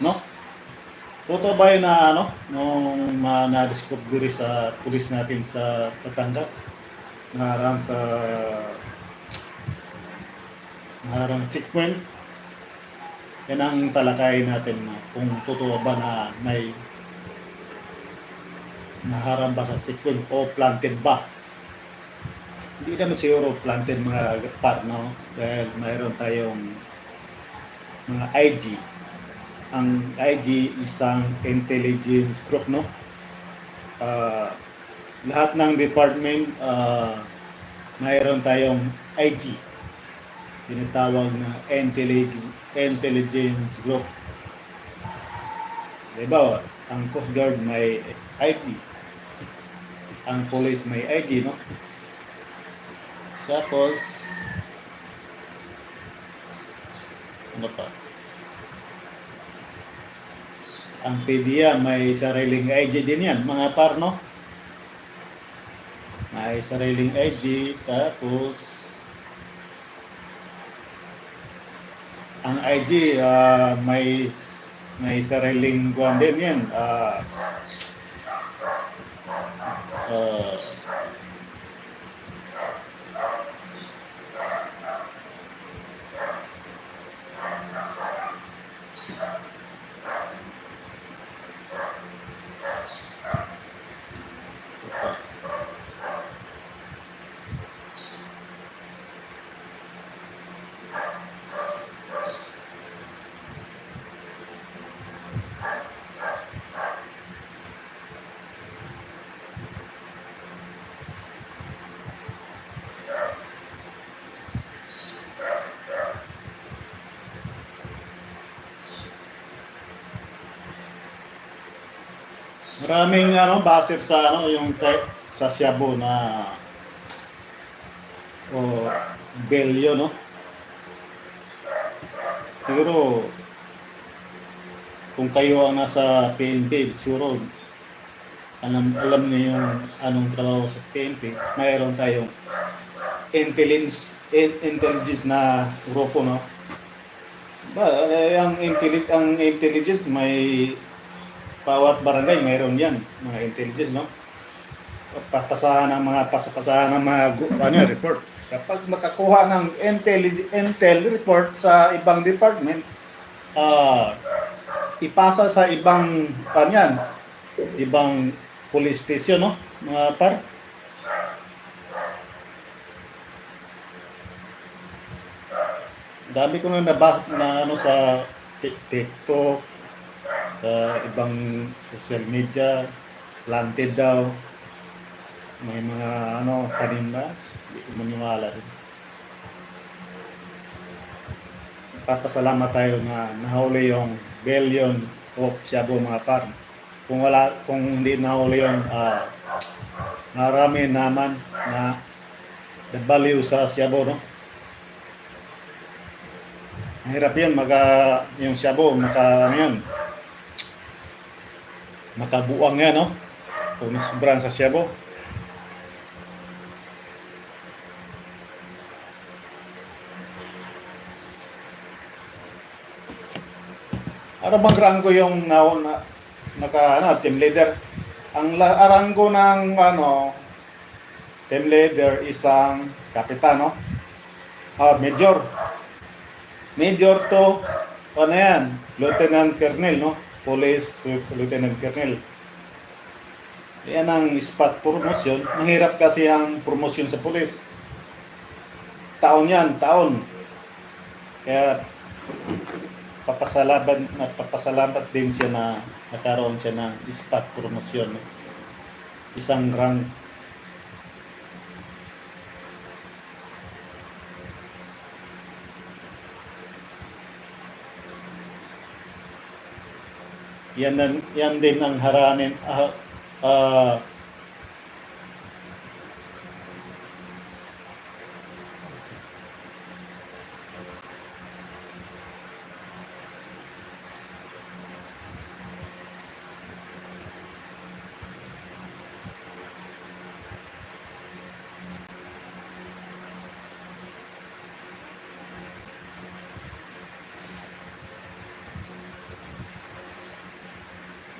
no? Totoo ba yun na ano, nung ma na-discovery sa pulis natin sa Batangas, naharang sa naharang checkpoint? Yan ang talakay natin na kung totoo ba na may naharang ba sa checkpoint o planted ba? Hindi naman siguro planted mga par, no? Dahil mayroon tayong mga IG ang IG isang intelligence group no? Ah, lahat ng department uh, mayroon tayong IG tinatawag na intelligence intelligence group. Diba ang Coast Guard may IG ang police may IG no? Tapos ano pa ang PDEA may sariling IG din yan, mga parno. May sariling IG, tapos ang IG ah, may may sariling kuwan din yan. ah ah, Maraming ano base sa ano yung te- sa Cebu na o Belyo no. Siguro kung kayo ang nasa PNP, siguro alam alam niyo yung anong trabaho sa PNP. Mayroon tayong intelligence in- intelligence na grupo no. Ba, eh, ang intelligence ang intelligence may bawat barangay mayroon yan, mga intelligence, no? Papasahan ng mga pasapasahan ng mga ano, report. Kapag makakuha ng intel, intel report sa ibang department, ah ipasa sa ibang ano yan, ibang police station, no? Mga par. Dami ko na nabasa na ano sa Tik- TikTok, sa ibang social media, planted daw. May mga ano, tanim na, hindi ko maniwala rin. Papasalamat tayo na nahuli yung billion of Shabu mga par. Kung wala, kung hindi nahuli yun, ah, marami naman na nabaliw sa Shabu, no? Mahirap yun, maka, yung Shabu, maka, ano yun, makabuang yan, no? Kung sobrang sa Cebu. Ano bang ranggo yung na, na naka ano, team leader? Ang la, ranggo ng ano team leader isang kapitan, no? Ah, major. Major to ano yan? Lieutenant Colonel, no? Police Lieutenant Colonel. Yan ang spot promotion. Mahirap kasi ang promotion sa police. Taon yan, taon. Kaya papasalamat, papasalamat din siya na nakaroon siya ng spot promotion. Isang rank yan, yan din ang haranin ah, ah,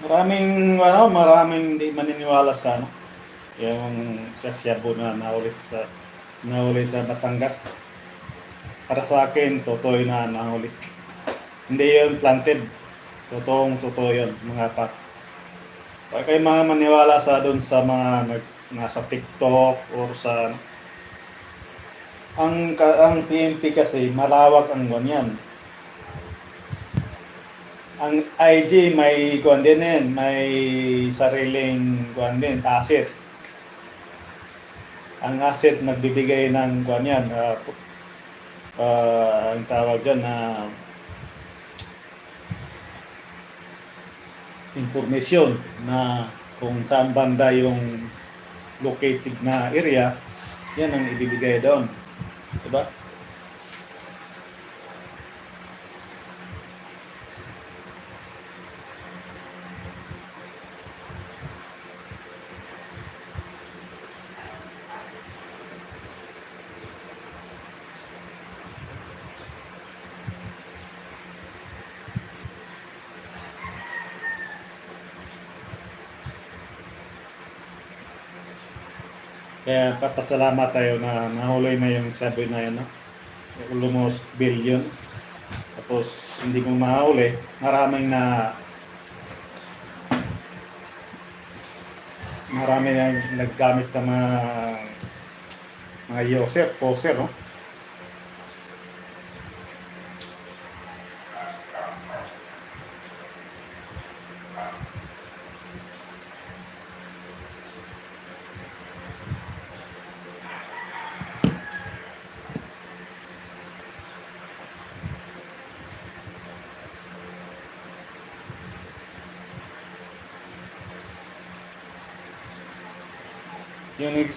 Maraming, ano, maraming hindi maniniwala sa, ano, yung sa Shabu na nahuli sa, nahuli sa Batangas. Para sa akin, totoo na nahuli. Hindi yun planted. Totoong totoo yun, mga pat. Huwag kayo mga maniwala sa doon sa mga nag, nasa TikTok or sa ang ka- ang PNP kasi malawak ang ganyan. Ang IG may kuan din yan, may sariling kuan din, asset. Ang asset nagbibigay ng kuan yan, pu- ah, ang tawag dyan na information na kung saan banda yung located na area, yan ang ibibigay doon. Diba? Kaya papasalamat tayo na nahuli na yung sabi na yun, no? almost billion. Tapos hindi ko mahuli, maraming na marami na naggamit ng mga mga user, poser, no?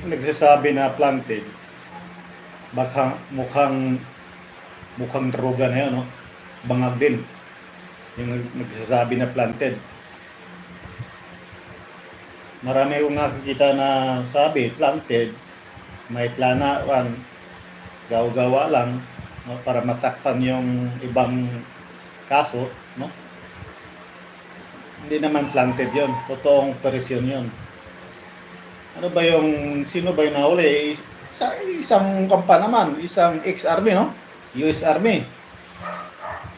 Nagsasabi na planted, baka mukhang mukhang droga na yun, no? Bangag din. Yung nag- nagsasabi na planted. Marami akong nakikita na sabi, planted, may planaan, gawa-gawa lang no? para matakpan yung ibang kaso, no? Hindi naman planted yon totoong operasyon yon ano ba yung, sino ba yung nahuli? Is- Sa isang kampa naman, isang ex-army, no? US Army.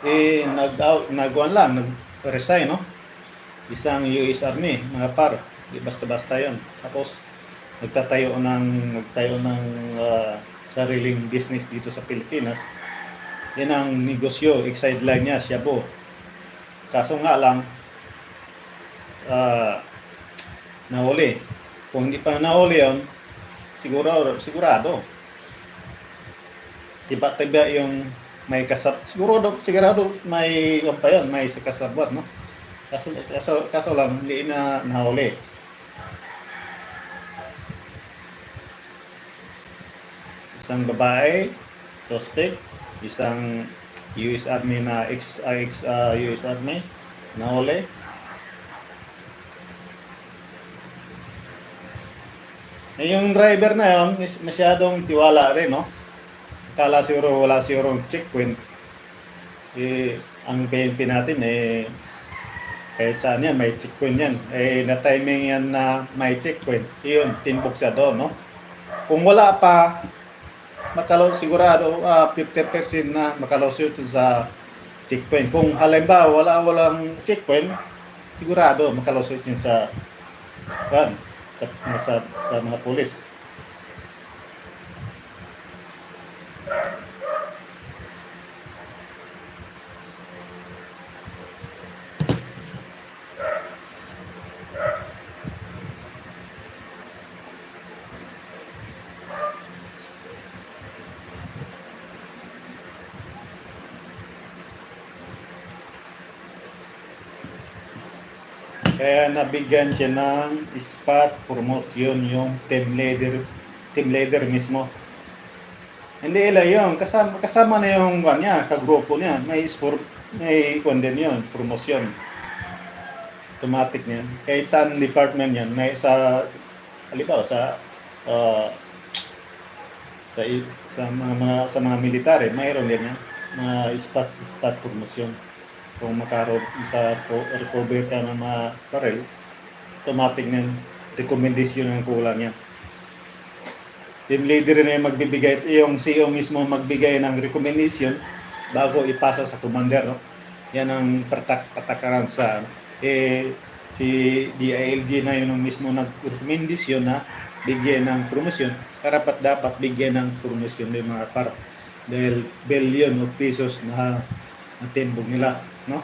Eh, nag, nagwan lang, nag-resign, no? Isang US Army, mga par. Di basta-basta yon Tapos, nagtatayo ng, nagtayo ng ah, sariling business dito sa Pilipinas. Yan ang negosyo, ex-sideline niya, Shabu. Kaso nga lang, ah, nahuli. Kung hindi pa nahuli yun, siguro, sigurado. Tiba-tiba yung may kasab... Siguro, sigurado may, ano pa yun, may kasabot, no? Kaso, kaso, kaso lang, hindi na nahuli. Isang babae, suspect, isang US Army na ex, ah, ex ah, US Army, nahuli. Eh, yung driver na yun, masyadong tiwala rin, no? Kala siguro wala siguro checkpoint. Eh, ang PNP natin, eh, kahit saan yan, may checkpoint yan. Eh, na-timing yan na may checkpoint. Iyon, timbok siya doon, no? Kung wala pa, makalo sigurado, ah 50% na makalusot sa checkpoint. Kung halimbawa, wala walang checkpoint, sigurado makalusot yun sa, yan, sa, sa, sa mga pulis. Kaya nabigyan siya ng spot promotion yung team leader team leader mismo. Hindi ila yun, kasama, kasama na yung kanya, kagrupo niya, may sport, may kwan din yun, promotion. Automatic niyan. Kahit saan department yan, may sa, halimbawa sa, uh, sa, sa mga, mga sa mga military, mayroon din yan, mga spot, spot promotion. Kung maka-recover ka ng mga baril, automatic na recommendation ng kulang yan. Team leader na yung magbibigay, yung CEO mismo magbigay ng recommendation bago ipasa sa commander. No? Yan ang patak patakaran sa eh, si DILG na yun ang mismo nag-recommendation na bigyan ng promosyon. Karapat dapat bigyan ng promosyon ng mga par dahil billion of pesos na natimbog nila. No?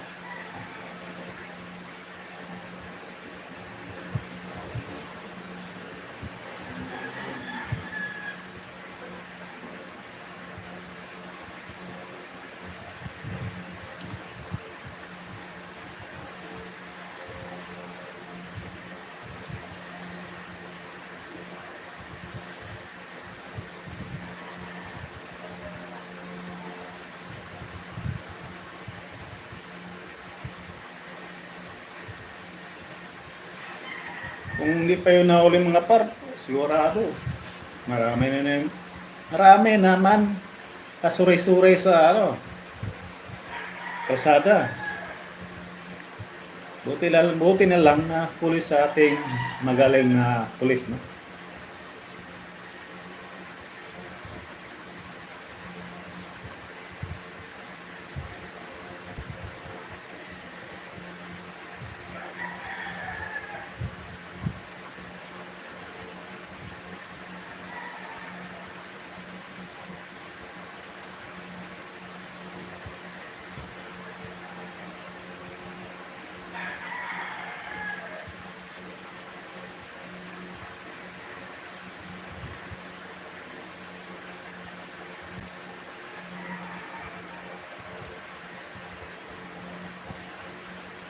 Kung hindi pa yun nahuli mga par, sigurado. Marami na na Marami naman. Kasuray-suray sa ano. Kalsada. Buti, lang, buti na lang na pulis sa ating magaling na pulis, no?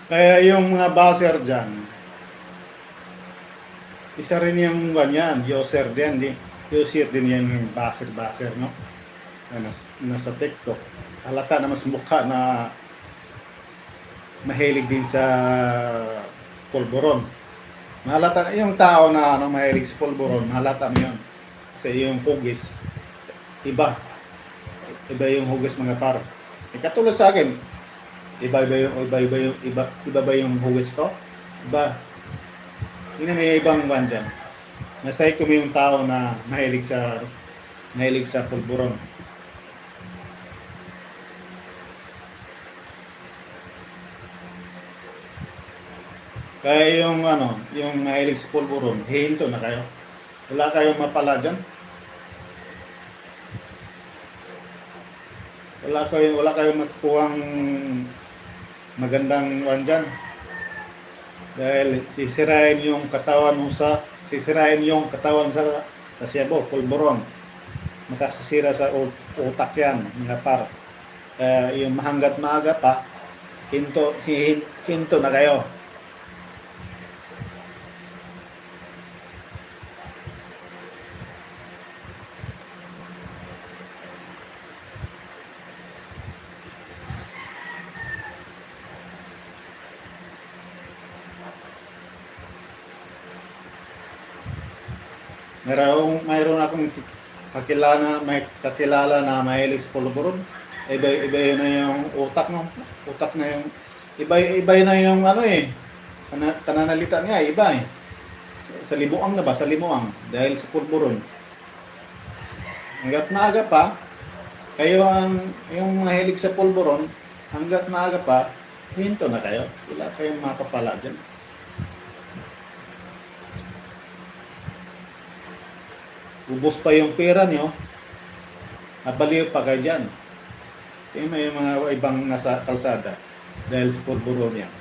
Kaya yung mga buzzer dyan, isa rin yung ganyan, user din, di, user din yan yung buzzer-buzzer, no? Na nas, nasa TikTok. Halata na mas mukha na mahilig din sa pulburon. Mahalata yung tao na ano, mahilig sa pulburon, mahalata mo yun. Kasi yung hugis, iba. Iba yung hugis mga par. E katulad sa akin, iba iba yung iba iba yung iba iba ba yung huwis ko? Iba. Yun may ibang one dyan. Nasay ko yung tao na mahilig sa mahilig sa pulburon. Kaya yung ano, yung mahilig sa pulburon, hihinto na kayo. Wala kayong mapala dyan. Wala kayong, wala kayong makukuhang magandang one dyan. Dahil sisirain yung katawan mo sa, sisirain yung katawan sa, sa siyabo, pulburon. Makasisira sa ut- utak yan, mga par. Kaya yung mahanggat maaga pa, hinto, hin, hinto na kayo. Mayroon, mayroon akong kakilala, may kakilala na mahilig sa pulburon. Iba, iba na yung utak mo. Utak na yung, iba, iba na yung ano eh. Tana, tananalita niya, iba eh. Sa, sa limuang na ba? Sa limuang. Dahil sa pulburon. Hanggat maaga pa, kayo ang, yung mahilig sa pulburon, hanggat maaga pa, hinto na kayo. Wala kayong makapala dyan. Ubos pa yung pera nyo, nabaliw pa kayo dyan. Tingnan mo yung mga ibang nasa kalsada dahil sa pulburon yan.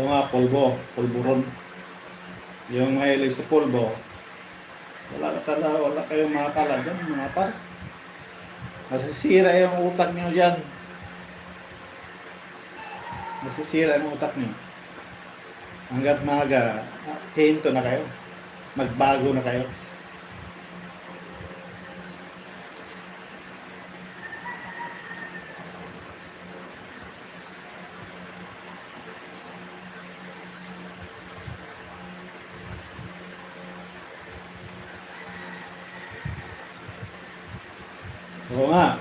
Oo nga, polvo, polvoron. Yung mahilig sa polvo, wala ka talaga, wala kayong makakala dyan, mga par. Nasisira yung utak niyo dyan. Nasisira yung utak niyo. Hanggat maaga, ah, hinto na kayo. Magbago na kayo. Oo nga.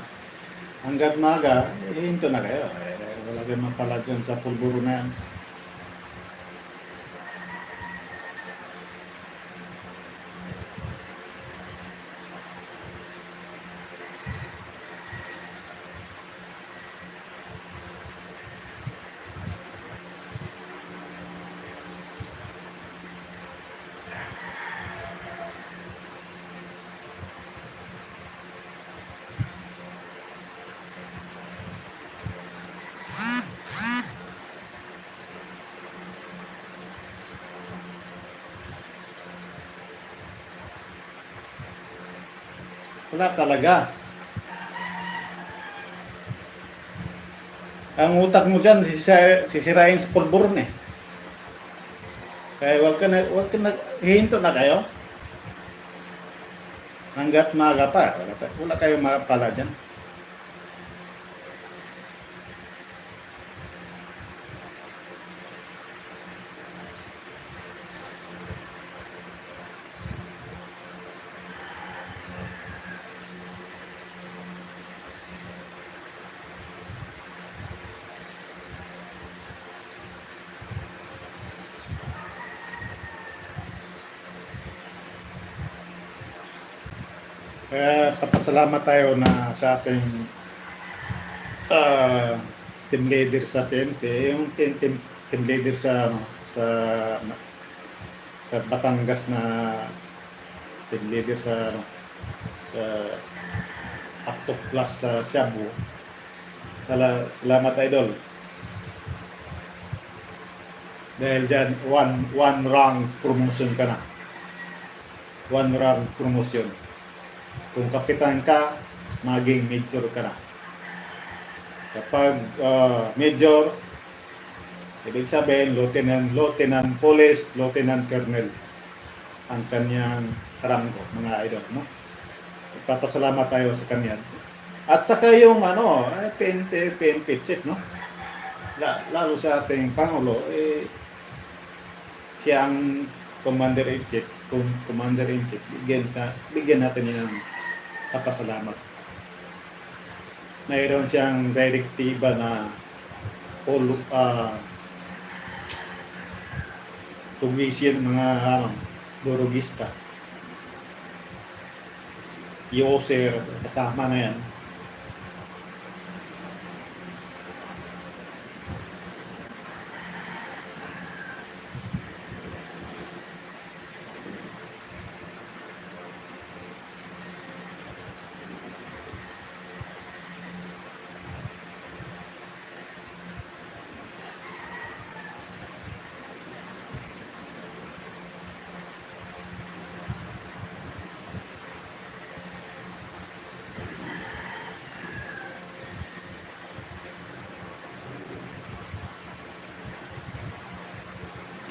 Hanggat maaga, eh, hinto na kayo. Eh, wala kayong mapala dyan sa pulburo. Wala talaga. Ang utak mo dyan, sisira- sisirain sa pulburon eh. Kaya wag ka na, wag ka na, hihinto na kayo. Hanggat maaga pa, wala, wala kayong makapala dyan. Kaya papasalamat tayo na sa ating ah, team leader sa TNT, yung team, team, team leader sa ano, sa sa Batangas na team leader sa ano sa Acto Plus sa Cebu. Sala, salamat idol. Dahil dyan, one, one rank promotion ka na. One rank promotion. Kung kapitan ka, maging major ka na. Kapag ah, major, ibig sabihin, lieutenant, lieutenant police, lieutenant colonel ang kanyang ranggo, mga idol, no? Ipapasalamat tayo sa kanya. At saka yung ano, eh, PNP, PNP chief, no? La- Lalo sa ating Pangulo, eh, siya ang commander-in-chief, kung commander-in-chief, bigyan, ka, bigyan natin yun ng kapasalamat. Mayroon siyang direktiba na all uh, tugisin mga ano, durugista. User, kasama na yan.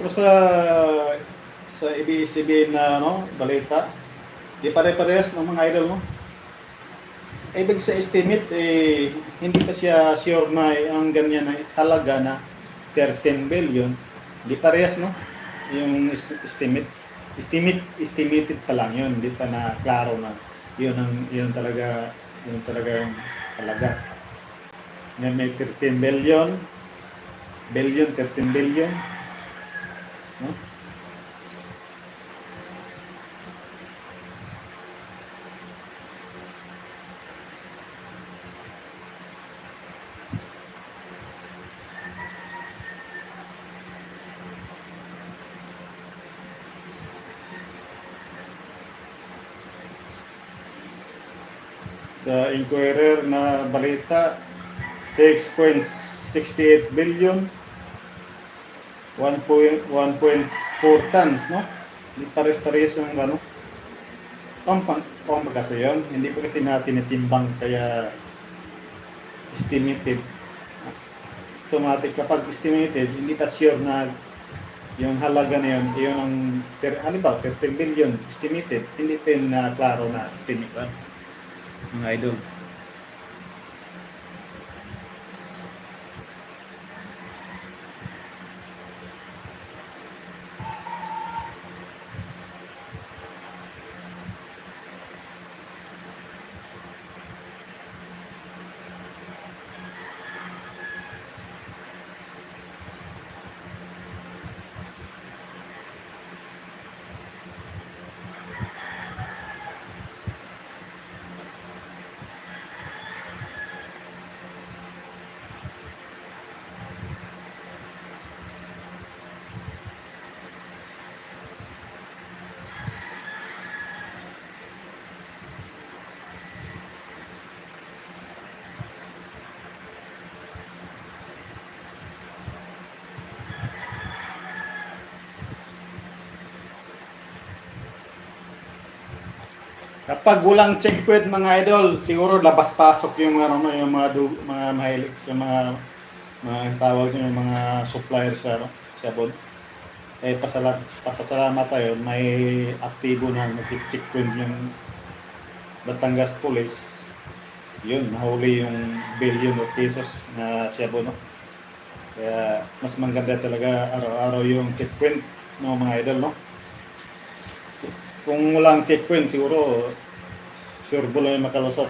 Pero sa sa ABS-CBN na ano, balita, di pare-parehas ng mga idol mo. Ibig sa estimate, eh, hindi pa siya sure na ang ganyan na halaga na 13 billion. Di parehas, no? Yung es- estimate. Estimate, estimated pa lang yun. Hindi pa na klaro na yun ang yun talaga yun talaga yung halaga. Yan may 13 billion, billion, 13 billion. Sa Inquirer na balita, 6.68 billion 1.4 tons, no? Pares-pares yung ano. Pampang, pampang kasi yun. Hindi pa kasi natin natimbang kaya estimated. Automatic kapag estimated, hindi pa sure na yung halaga na yun, yun ang, ano ba, 13 billion estimated. Hindi pa yun na klaro na estimate ba? Mga idol. Kapag walang checkpoint mga idol, siguro labas-pasok yung ano no, yung mga du, mga mahilig yung mga mga tawag yung mga supplier sa ano, sa bon. Eh pasalamat papasalamat tayo may aktibo na nag-checkpoint yung Batangas Police. Yun, nahuli yung billion of pesos na Cebu, no? Kaya mas maganda talaga araw-araw yung checkpoint no mga idol, no? Kung walang checkpoint, siguro sure bulo yung makalusot.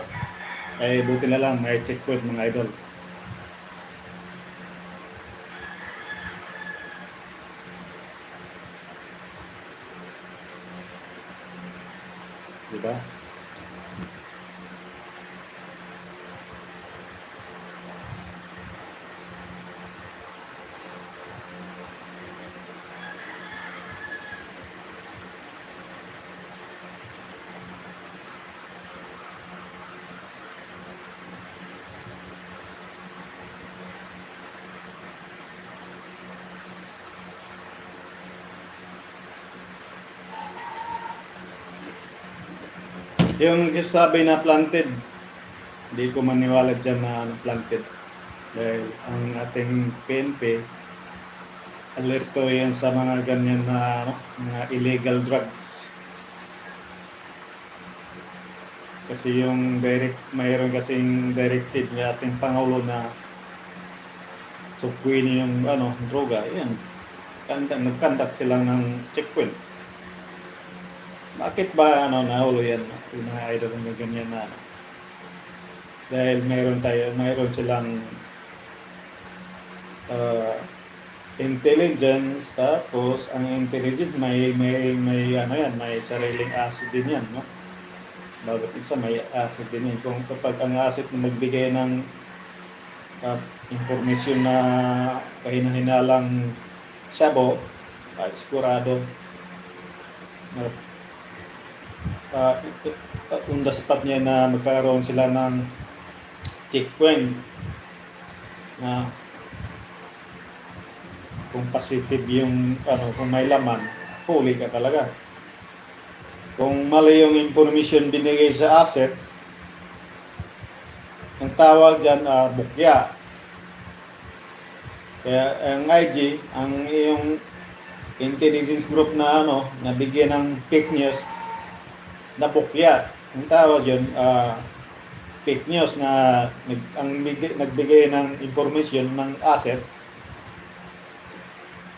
Ay buti na lang may checkpoint mga idol. Diba? Yung sabi na planted, hindi ko maniwala dyan na ano, planted. Dahil ang ating PNP, alerto yan sa mga ganyan na ano, mga illegal drugs. Kasi yung direct, mayroon kasing directive ng ating Pangulo na sukuin yung ano, droga, yan. Kanda, nag-conduct sila ng checkpoint. Bakit ba ano nahulo yan? Yung mga idol ng ganyan na? Dahil mayroon tayo, mayroon silang uh, intelligence tapos ang intelligence may may may ano yan, may sariling acid din yan, no? Bawat isa may acid din yan. Kung kapag ang acid na magbigay ng uh, informasyon na kahina-hinalang sabo, uh, sigurado na uh, uh, on the spot niya na magkaroon sila ng checkpoint na kung positive yung ano kung may laman huli ka talaga. Kung mali yung information binigay sa asset ang tawag dyan uh, bukya. Kaya ang IG ang iyong intelligence group na ano nabigyan ng fake news na bukya. Ang tawag yun, uh, fake news na nag, ang bigay, nagbigay ng information ng asset.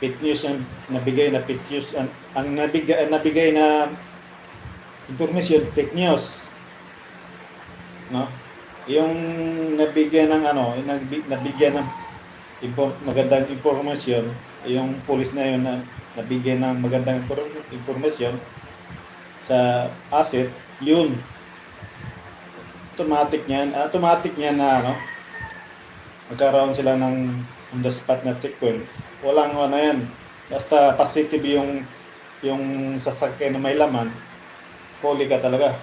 Fake news ang nabigay na fake news. Ang, ang nabigay, nabigay na information, fake news. No? Yung nabigyan ng ano, yung nabigyan ng magandang information, yung police na yun na nabigyan ng magandang information, sa asset, yun. Automatic niyan, automatic niyan na ano, magkaroon sila ng on the spot na checkpoint. Walang ano yan. Basta positive yung yung sasakyan na may laman, huli ka talaga.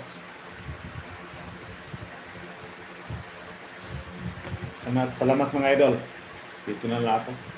Salamat, salamat mga idol. Dito na lang ako.